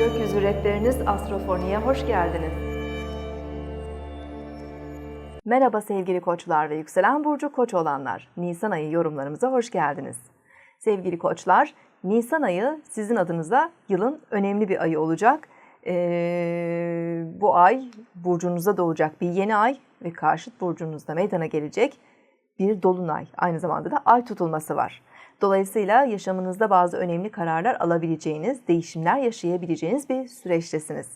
Hedefleriniz Astrofoni'ye hoş geldiniz. Merhaba sevgili koçlar ve yükselen burcu koç olanlar. Nisan ayı yorumlarımıza hoş geldiniz. Sevgili koçlar, Nisan ayı sizin adınıza yılın önemli bir ayı olacak. Ee, bu ay burcunuza doğacak bir yeni ay ve karşıt burcunuzda meydana gelecek bir dolunay. Aynı zamanda da ay tutulması var. Dolayısıyla yaşamınızda bazı önemli kararlar alabileceğiniz, değişimler yaşayabileceğiniz bir süreçtesiniz.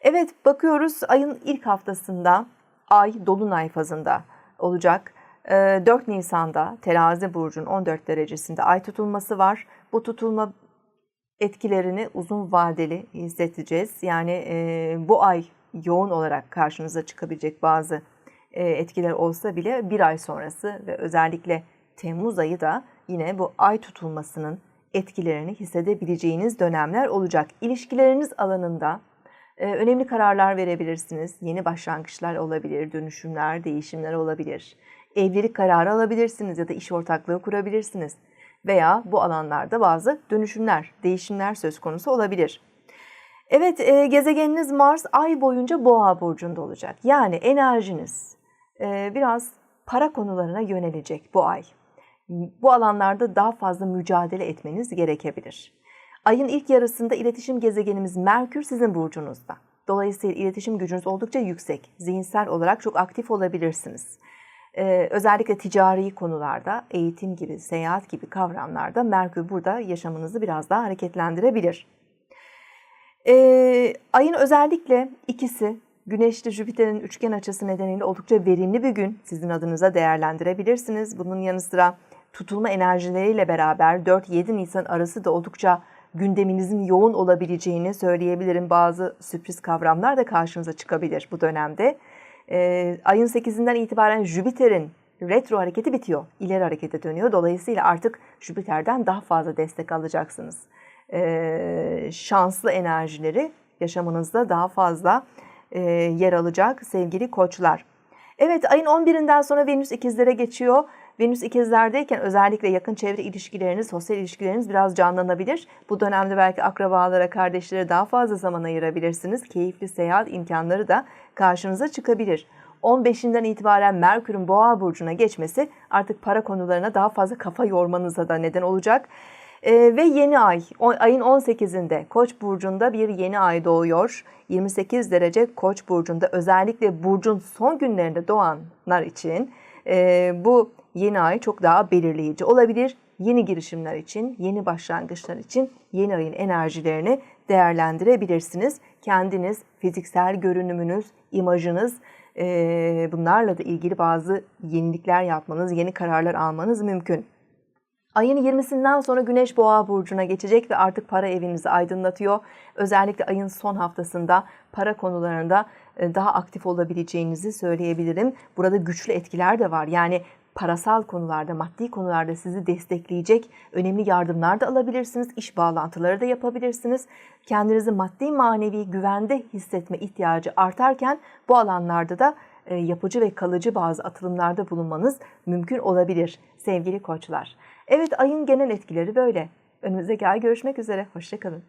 Evet bakıyoruz ayın ilk haftasında ay dolunay fazında olacak. Ee, 4 Nisan'da terazi burcun 14 derecesinde ay tutulması var. Bu tutulma etkilerini uzun vadeli hissedeceğiz. Yani e, bu ay yoğun olarak karşınıza çıkabilecek bazı e, etkiler olsa bile bir ay sonrası ve özellikle Temmuz ayı da yine bu ay tutulmasının etkilerini hissedebileceğiniz dönemler olacak. İlişkileriniz alanında e, önemli kararlar verebilirsiniz. Yeni başlangıçlar olabilir, dönüşümler, değişimler olabilir. Evlilik kararı alabilirsiniz ya da iş ortaklığı kurabilirsiniz. Veya bu alanlarda bazı dönüşümler, değişimler söz konusu olabilir. Evet, e, gezegeniniz Mars ay boyunca Boğa burcunda olacak. Yani enerjiniz e, biraz para konularına yönelecek bu ay. Bu alanlarda daha fazla mücadele etmeniz gerekebilir. Ayın ilk yarısında iletişim gezegenimiz Merkür sizin burcunuzda. Dolayısıyla iletişim gücünüz oldukça yüksek. Zihinsel olarak çok aktif olabilirsiniz. Ee, özellikle ticari konularda, eğitim gibi, seyahat gibi kavramlarda Merkür burada yaşamınızı biraz daha hareketlendirebilir. Ee, ayın özellikle ikisi Güneş ile Jüpiter'in üçgen açısı nedeniyle oldukça verimli bir gün sizin adınıza değerlendirebilirsiniz. Bunun yanı sıra tutulma enerjileriyle beraber 4-7 Nisan arası da oldukça gündeminizin yoğun olabileceğini söyleyebilirim. Bazı sürpriz kavramlar da karşınıza çıkabilir bu dönemde. Ee, ayın 8'inden itibaren Jüpiter'in retro hareketi bitiyor. İleri harekete dönüyor. Dolayısıyla artık Jüpiter'den daha fazla destek alacaksınız. Ee, şanslı enerjileri yaşamınızda daha fazla e, yer alacak sevgili koçlar. Evet ayın 11'inden sonra Venüs ikizlere geçiyor. Venüs ikizlerdeyken özellikle yakın çevre ilişkileriniz, sosyal ilişkileriniz biraz canlanabilir. Bu dönemde belki akrabalara, kardeşlere daha fazla zaman ayırabilirsiniz. Keyifli seyahat imkanları da karşınıza çıkabilir. 15'inden itibaren Merkür'ün Boğa burcuna geçmesi artık para konularına daha fazla kafa yormanıza da neden olacak. Ee, ve yeni ay, o, ayın 18'inde Koç burcunda bir yeni ay doğuyor. 28 derece Koç burcunda özellikle burcun son günlerinde doğanlar için e, bu yeni ay çok daha belirleyici olabilir. Yeni girişimler için, yeni başlangıçlar için yeni ayın enerjilerini değerlendirebilirsiniz. Kendiniz, fiziksel görünümünüz, imajınız e, bunlarla da ilgili bazı yenilikler yapmanız, yeni kararlar almanız mümkün. Ayın 20'sinden sonra Güneş Boğa burcuna geçecek ve artık para evinizi aydınlatıyor. Özellikle ayın son haftasında para konularında e, daha aktif olabileceğinizi söyleyebilirim. Burada güçlü etkiler de var. Yani parasal konularda, maddi konularda sizi destekleyecek önemli yardımlar da alabilirsiniz. İş bağlantıları da yapabilirsiniz. Kendinizi maddi manevi güvende hissetme ihtiyacı artarken bu alanlarda da yapıcı ve kalıcı bazı atılımlarda bulunmanız mümkün olabilir sevgili koçlar. Evet ayın genel etkileri böyle. Önümüzdeki ay görüşmek üzere. Hoşçakalın.